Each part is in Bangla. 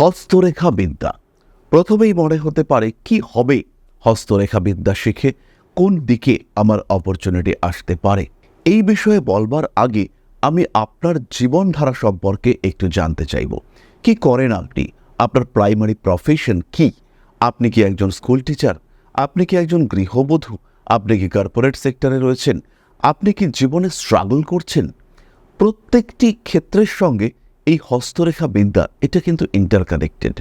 হস্তরেখা বিদ্যা প্রথমেই মনে হতে পারে, কি হবে হস্তরেখা বিদ্যা শিখে? কোন দিকে আমার অপরচুনিটি আসতে পারে? এই বিষয়ে বলবার আগে আমি আপনার জীবনধারা সম্পর্কে একটু জানতে চাইব। কি করেন আপনি? আপনার প্রাইমারি প্রফেশন কি? আপনি কি একজন স্কুল টিচার আপনি কি একজন গৃহবধূ? আপনি কি কর্পোরেট সেক্টরে রয়েছেন? আপনি কি জীবনে স্ট্রাগল করছেন? প্রত্যেকটি ক্ষেত্রের সঙ্গে এই হস্তরেখা বিদ্যা, এটা কিন্তু ইন্টারকানেক্টেড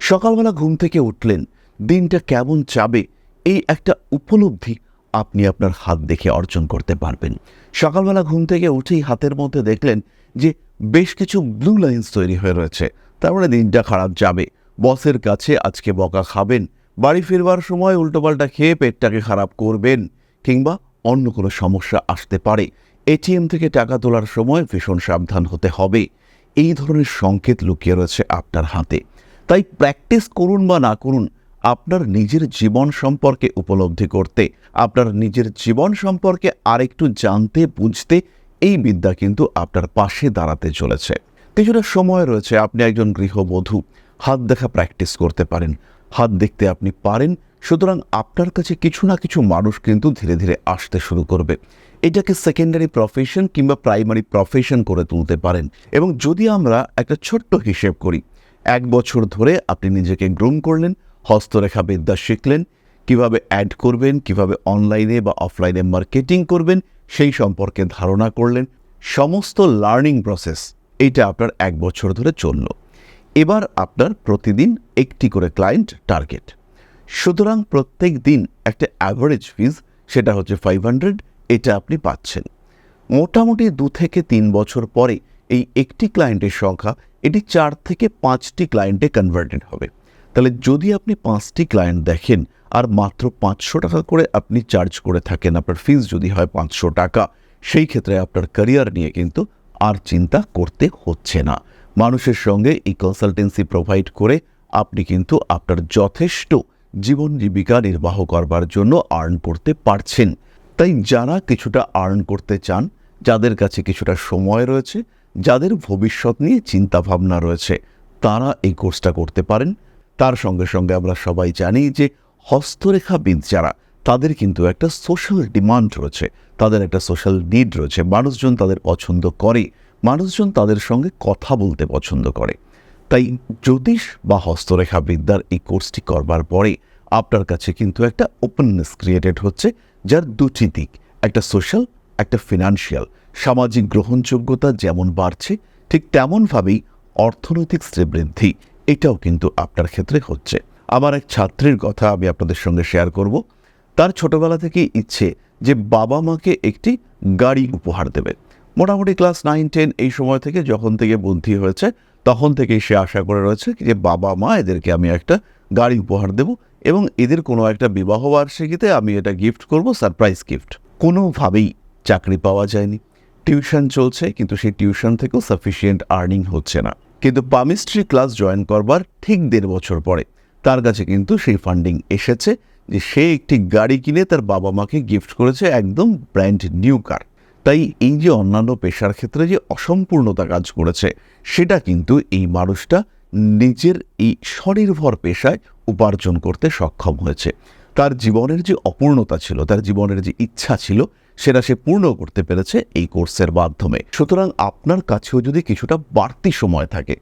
সকালবেলা ঘুম থেকে উঠলেন, দিনটা কেমন যাবে, এই একটা উপলব্ধি আপনি আপনার হাত দেখে অর্জন করতে পারবেন। সকালবেলা ঘুম থেকে উঠেই হাতের মধ্যে দেখলেন যে বেশ কিছু ব্লু লাইন্স তৈরি হয়ে রয়েছে। তার মানে দিনটা খারাপ যাবে। বসের কাছে আজকে বকা খাবেন, বাড়ি ফিরবার সময় উল্টোপাল্টা খেয়ে পেটটাকে খারাপ করবেন, কিংবা অন্য কোনো সমস্যা আসতে পারে। এটিএম থেকে টাকা তোলার সময় ভীষণ সাবধান হতে হবে। এই ধরনের সংকেত লুকিয়ে রয়েছে আপনার হাতে। তাই প্র্যাকটিস করুন বা না করুন, আপনার নিজের জীবন সম্পর্কে উপলব্ধি করতে, আপনার নিজের জীবন সম্পর্কে আরেকটু জানতে, বুঝতে এই বিদ্যা কিন্তু আপনার পাশে দাঁড়াতে চলেছে। কিছুটা সময় রয়েছে, আপনি একজন গৃহবধূ, হাত দেখা প্র্যাকটিস করতে পারেন। হাত দেখতে আপনি পারেন সুতরাং আপনার কাছে কিছু না কিছু মানুষ কিন্তু ধীরে ধীরে আসতে শুরু করবে। এটাকে সেকেন্ডারি প্রফেশন কিংবা প্রাইমারি প্রফেশন করে তুলতে পারেন। এবং যদি আমরা একটা ছোট্ট হিসেব করি, এক বছর ধরে আপনি নিজেকে গ্রুম করলেন, হস্তরেখা বিদ্যা শিখলেন, কীভাবে অ্যাড করবেন, কীভাবে অনলাইনে বা অফলাইনে মার্কেটিং করবেন, সেই সম্পর্কে ধারণা করলেন, সমস্ত লার্নিং প্রসেস এইটা আপনার এক বছর ধরে চলল। এবার আপনার প্রতিদিন একটি করে ক্লায়েন্ট টার্গেট সুতরাং প্রত্যেক দিন একটা অ্যাভারেজ ফিজ সেটা হচ্ছে ফাইভ হান্ড্রেড এটা আপনি পাচ্ছেন। মোটামুটি দু থেকে তিন বছর পরে এই একটি ক্লায়েন্টের সংখ্যা, এটি চার থেকে পাঁচটি ক্লায়েন্টে কনভার্টেড হবে। তাহলে যদি আপনি পাঁচটি ক্লায়েন্ট দেখেন, আর মাত্র পাঁচশো টাকা করে আপনি চার্জ করে থাকেন, আপনার ফিজ যদি হয় পাঁচশো টাকা, সেই ক্ষেত্রে আপনার ক্যারিয়ার নিয়ে কিন্তু আর চিন্তা করতে হচ্ছে না। মানুষের সঙ্গে এই কনসালটেন্সি প্রোভাইড করে আপনি কিন্তু আপনার যথেষ্ট জীবন জীবিকা নির্বাহ করবার জন্য আর্ন করতে পারছেন। তাই যারা কিছুটা আর্ন করতে চান, যাদের কাছে কিছুটা সময় রয়েছে, যাদের ভবিষ্যৎ নিয়ে চিন্তা ভাবনা রয়েছে, তারা এই কোর্সটা করতে পারেন। তার সঙ্গে সঙ্গে আমরা সবাই জানি যে হস্তরেখাবিদ যারা তাদের কিন্তু একটা সোশ্যাল ডিমান্ড রয়েছে, তাদের একটা সোশ্যাল নিড রয়েছে। মানুষজন তাদের পছন্দ করে, মানুষজন তাদের সঙ্গে কথা বলতে পছন্দ করে। তাই জ্যোতিষ বা হস্তরেখা বিদ্যার এই কোর্সটি করবার পরে আপনার কাছে কিন্তু একটা ওপেননেস ক্রিয়েটেড হচ্ছে, যার দুটি দিক, একটা সোশ্যাল একটা ফিনান্সিয়াল সামাজিক গ্রহণযোগ্যতা যেমন বাড়ছে, ঠিক তেমনভাবেই অর্থনৈতিক শ্রীবৃদ্ধি, এটাও কিন্তু আপনার ক্ষেত্রে হচ্ছে। আমার এক ছাত্রীর কথা আমি আপনাদের সঙ্গে শেয়ার করব। তার ছোটবেলা থেকেই ইচ্ছে যে বাবা মাকে একটি গাড়ি উপহার দেবে। মোটামুটি ক্লাস নাইন, টেন এই সময় থেকে যখন থেকে বুদ্ধি হয়েছে, তখন থেকেই সে আশা করে রয়েছে যে বাবা মা এদেরকে আমি একটা গাড়ি উপহার দেব এবং এদের কোনো একটা বিবাহ বার্ষিকীতে আমি এটা গিফট করব সারপ্রাইজ গিফট কোনোভাবেই চাকরি পাওয়া যায়নি। টিউশন চলছে, কিন্তু সেই টিউশন থেকেও সাফিসিয়েন্ট আর্নিং হচ্ছে না। কিন্তু পামিস্ট্রি ক্লাস জয়েন করবার ঠিক দেড় বছর পরে তার কাছে কিন্তু সেই ফান্ডিং এসেছে যে সে একটি গাড়ি কিনে তার বাবা মাকে গিফট করেছে একদম ব্র্যান্ড নিউ কার তাই এই যে অন্যান্য পেশার ক্ষেত্রে যে অসম্পূর্ণতা কাজ করেছে, সেটা কিন্তু এই মানুষটা নিজের এই স্বনির্ভর পেশায় উপার্জন করতে সক্ষম হয়েছে। তার জীবনের যে অপূর্ণতা ছিল, তার জীবনের যে ইচ্ছা ছিল, সেটা সে পূর্ণ করতে পেরেছে এই কোর্সের মাধ্যমে। সুতরাং আপনার কাছেও যদি কিছুটা বাড়তি সময় থাকে,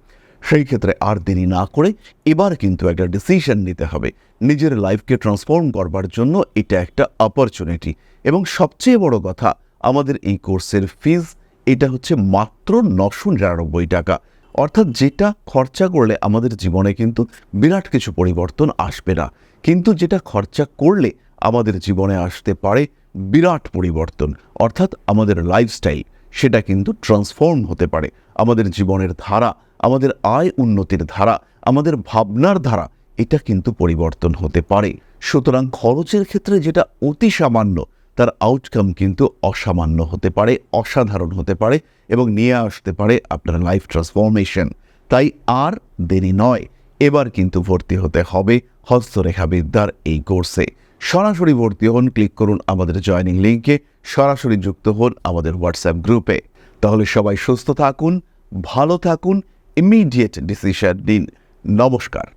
সেই ক্ষেত্রে আর দেরি না করে এবার কিন্তু একটা ডিসিশন নিতে হবে। নিজের লাইফকে ট্রান্সফর্ম করবার জন্য এটা একটা অপরচুনিটি এবং সবচেয়ে বড় কথা আমাদের এই কোর্সের ফিজ, এটা হচ্ছে মাত্র নশো নিরানব্বই টাকা। অর্থাৎ যেটা খরচা করলে আমাদের জীবনে কিন্তু বিরাট কিছু পরিবর্তন আসবে না। কিন্তু যেটা খরচা করলে আমাদের জীবনে আসতে পারে বিরাট পরিবর্তন। অর্থাৎ আমাদের লাইফস্টাইল সেটা কিন্তু ট্রান্সফর্ম হতে পারে। আমাদের জীবনের ধারা, আমাদের আয় উন্নতির ধারা, আমাদের ভাবনার ধারা, এটা কিন্তু পরিবর্তন হতে পারে। সুতরাং খরচের ক্ষেত্রে যেটা অতি সামান্য তার আউটকাম কিন্তু অসামান্য হতে পারে, অসাধারণ হতে পারে এবং নিয়ে আসতে পারে আপনার লাইফ ট্রান্সফরমেশন তাই আর দেরি নয়, এবার কিন্তু ভর্তি হতে হবে হস্তরেখাবিদ্যার এই কোর্সে সরাসরি ভর্তি হন ক্লিক করুন আমাদের জয়নিং লিঙ্কে সরাসরি যুক্ত হন আমাদের হোয়াটসঅ্যাপ গ্রুপে তাহলে সবাই সুস্থ থাকুন, ভালো থাকুন ইমিডিয়েট ডিসিশন দিন নমস্কার।